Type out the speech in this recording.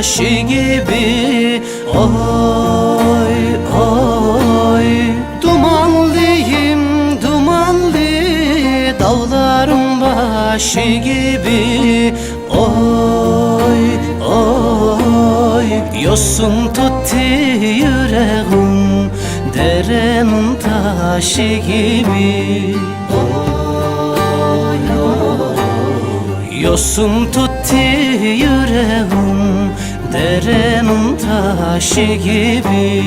taşı gibi. Oy oy. Dumanlıyım dumanlı. Dağların başı gibi. Oy oy. Yosun tuttu yüreğim. Derenin taşı gibi. Yosun tuttu Derenin taşı gibi